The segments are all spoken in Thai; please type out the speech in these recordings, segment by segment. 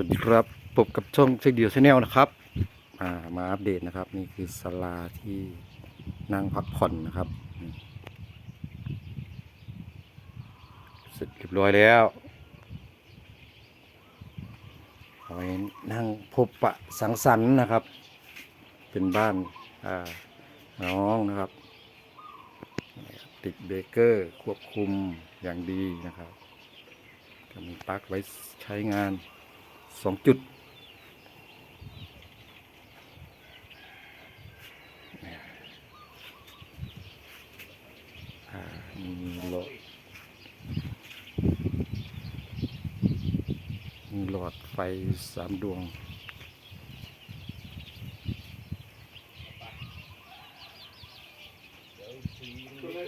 วัสดีครับพบกับช่องเช็คเดียวชาแนลนะครับามาอัปเดตนะครับ นี่คือศาลาที่นั่งพักผ่อนนะครับเสร็จเรียบร้อยแล้วเอาไว้นั่งพบปะสังสรรค์นะครับ เป็นบ้านน้องนะครับ ติดเบเกอร์ควบคุมอย่างดีนะครับก็มีปลั๊กไว้ใช้งาน สองจุดมีหลอดมีหลดไฟสามดวง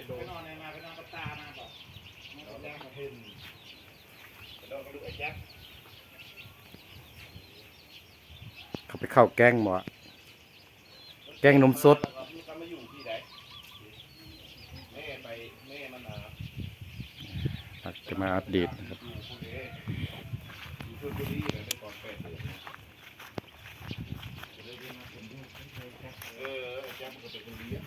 ไปนอนในมาไปนอนกับตามาก่อนเราแรงมาขึ้นเราก็ดูไอ้แจ๊ค เขาไปเข้าแกงหมอแกงนมสดจะมาอัปเดตนะครับเออแกมันก็เป็นคนเลี้ยง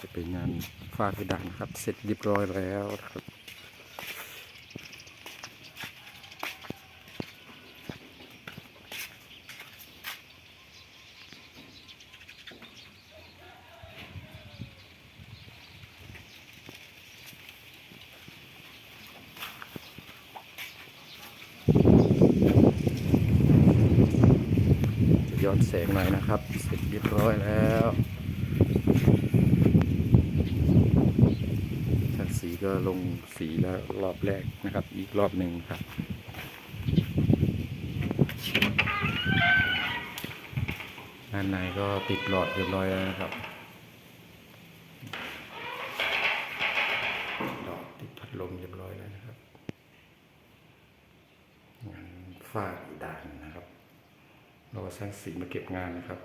จะ เป็นงานฝ้าเพดานครับเสร็จเรียบร้อยแล้วครับย้อนแสงหน่อยนะครับ เสร็จเรียบร้อยแล้วช่างสี ก็ลงสีแล้วรอบแรกนะครับ อีกรอบหนึ่งครับด้านในก็ติดหลอดเรียบร้อยแล้วนะครับหลอดติดพัดลมเรียบร้อยแล้วนะครับงานฝ้าด่านนะครับ เราก็สร้างสีมาเก็บงานนะครับ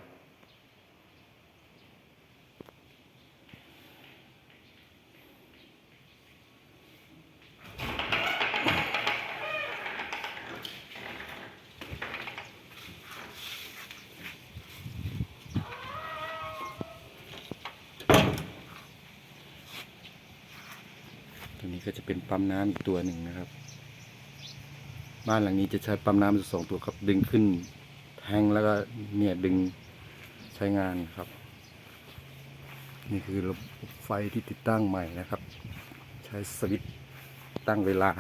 นี้ก็จะเป็นปั๊มน้ำอีกตัวหนึ่งนะครับ บ้านหลังนี้จะใช้ปั๊มน้ำสองตัวครับ ดึงขึ้นแทงแล้วก็เนี่ยดึงใช้งานครับ นี่คือระบบไฟที่ติดตั้งใหม่นะครับ ใช้สวิตตั้งเวลา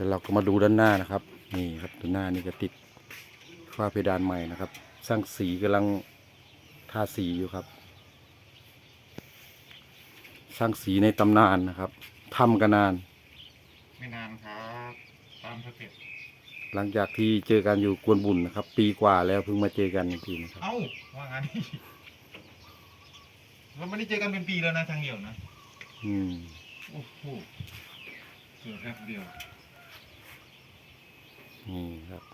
แล้วเราก็มาดูด้านหน้านะครับ นี่ครับด้านหน้านี่ก็ติดฝ้าเพดานใหม่นะครับ สร้างสีกำลังทาสีอยู่ครับ สร้างสีในตำนานนะครับทำกันนาน ไม่นานครับตามสเต็ปหลังจากที่เจอกันอยู่กวนบุญนะครับ ปีกว่าแล้วเพิ่งมาเจอกันอีกทีนะครับ เอ้าว่างั้นนี่เราไม่ได้เจอกันเป็นปีแล้วนะทางเหี่ยวนะ อืม โอ้โหเกือบแป๊บเดียว นี่ครับ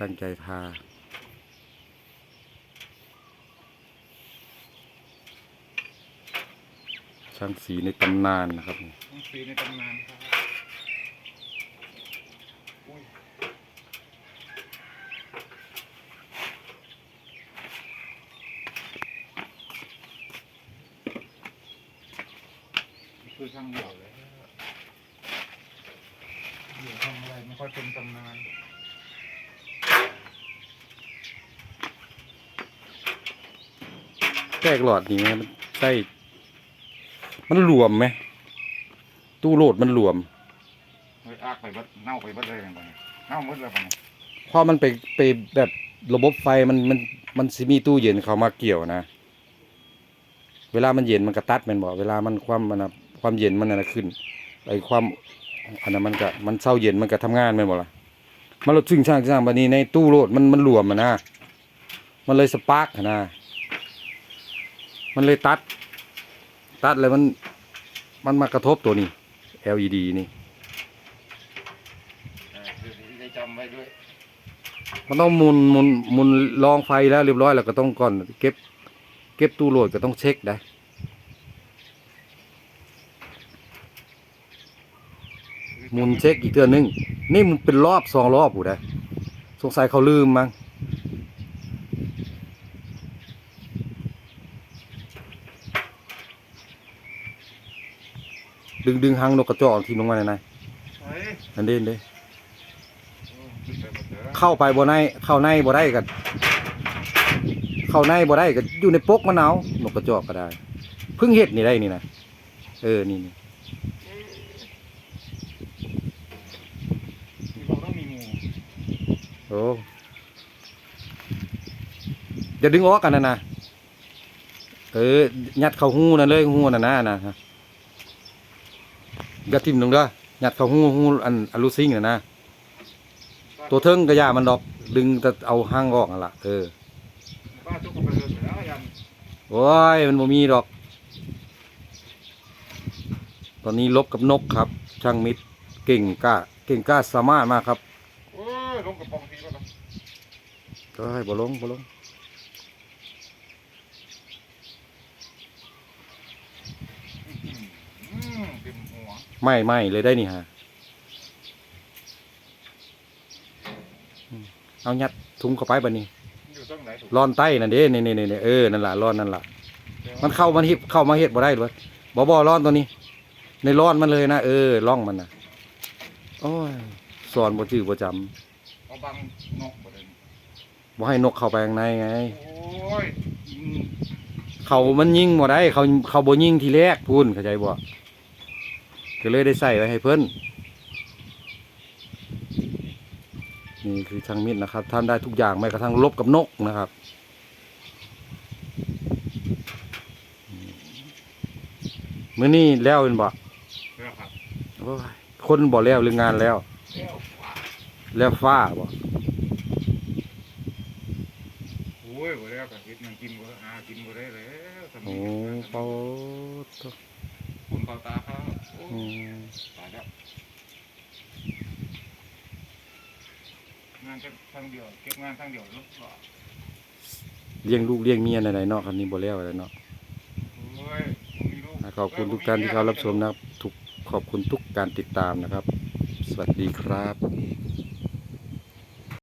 ตั้งใจทาช่างสีในตำนานนะครับต้องปีในตำนานครับคือช่างเหี่ยวเลยเหี่ยวทำอะ ไรไม่ค่อยเป็นตำนานแตกหลอดนี่ไหมมันใส่มันหลวมไหม ตู้โหลดมันหลวมเฮ้ยอากไปเบัดเน่าไปเบัดเลยไปเน่าหมดเลยไปเพราะมันไปไปแบบระบบไฟมันมันมันสิมีตู้เย็นเขามาเกี่ยวนะ เวลามันเย็นมันก็ตัดแมันบอกเวลามันความมันน่ะความเย็นมันน่ะขึ้นไอความ อันนั้นมันก็มันเศร้าเย็นมันก็ทำงานแมันบอกล่ะมันรถซึ่งช่างช่างบันนี้ในตู้โหลดมันมันหลวมมันนะมันเลยสปาร์กนะมันเลยตัด ตัดเลยมัน มันมากระทบตัวนี้ LED นี่อ่าคือได้จำไว้ด้วยมันต้องหมุนหมุนหมุนลองไฟแล้วเรียบร้อยแล้วก็ต้องก่อน เก็บ เก็บตู้โหลดก็ต้องเช็คได้ หมุนเช็คอีกเทื่อนึง นี่มันเป็นรอบสองรอบผู้ได้สงสัยเขาลืมมั้งดึงดึงหางนกกระจอกทีมลงมาในในเฮ้ยอันเด่นเด้โอ้ขึ้นเข้าไปบ่ในเข้าในบ่ได้กัน เข้าในบ่ได้ก็อยู่ในปกมะนาวนกกระจอกก็ได้ เพิ่งเฮ็ดนี่ได้นี่นะเออนี่นี่ มีบอกต้องมีหมู โอ้อย่าดึงออกกันนะนะเออยัดเข้าหูนั่นเลยหูนั่นนะนะฮะอย่าทิ่มลงเด้อยัดเข้าหูหูอันอันลูซิงน่ะนะตัวเทิงก็อย่ามันดอก ดึงแต่เอาห้างออกนั่นล่ะเออบ้ายไปแล้วยันโอ้ยมันบ่มีดอก ตอนนี้ลบกับนกครับ ช่างมิตรเก่งกล้า เก่งกล้าสามารถมากครับ ลงกระป๋องทีแล้วครับก็ให้บ่ลงบ่ลงอืมเต็มหัวไม่ไม่เลยได้นี่ฮะอืมเอายัดถุงเข้าไปบัดนี้อยู่ต้องไหนถูกร่อนใต้นั่นเด้นี่นี่นี่เออนั่นล่ะร่อนนั่นล่ะมันเข้ามันฮิบเข้ามาเฮ็ดบ่ได้ด้วยบ่บ่ร่อนตัวนี้ ในร่อนมันเลยนะเออร่องมันน่ะโอ้ยสอนบ่จื้อบ่จำ เอาบังนกหมดเลยบ่ให้นกเข้าไปข้างในไง โอ้ยอืมเขามันยิงบ่ได้ เขาเขาบ่ยิงทีแรกพูนเข้าใจบ่ก็เลยได้ใส่ไว้ให้เพิ่นนี่คือช่างมิตรนะครับท่านได้ทุกอย่างแม้กระทั่งลบกับนกนะครับมื้อนี้แล้วเป็นบ่แล้วครับ โอ้ยคนบ่แล้วหรืองานแล้วแล้วว่า แล้วฟ้าบ่โอ้ยบ่ได้ก็เฮ็ดหยังกินบ่หากินบ่ได้แล้วสมัโอ้ยเปาคุณเปาตาเขาโอ้อืมตายแล้วงานแค่ทางเดียวเก็บงานทางเดียวลูกก็เลี้ยงลูกเลี้ยงเมียไหนๆเนาะคันนี้บ่แล้วแล้วเนาะ โอ้ยบ่มีลูก ขอบคุณทุกท่านที่เข้ารับชมนะครับทุกขอบคุณทุกการติดตามนะครับ สวัสดีครับ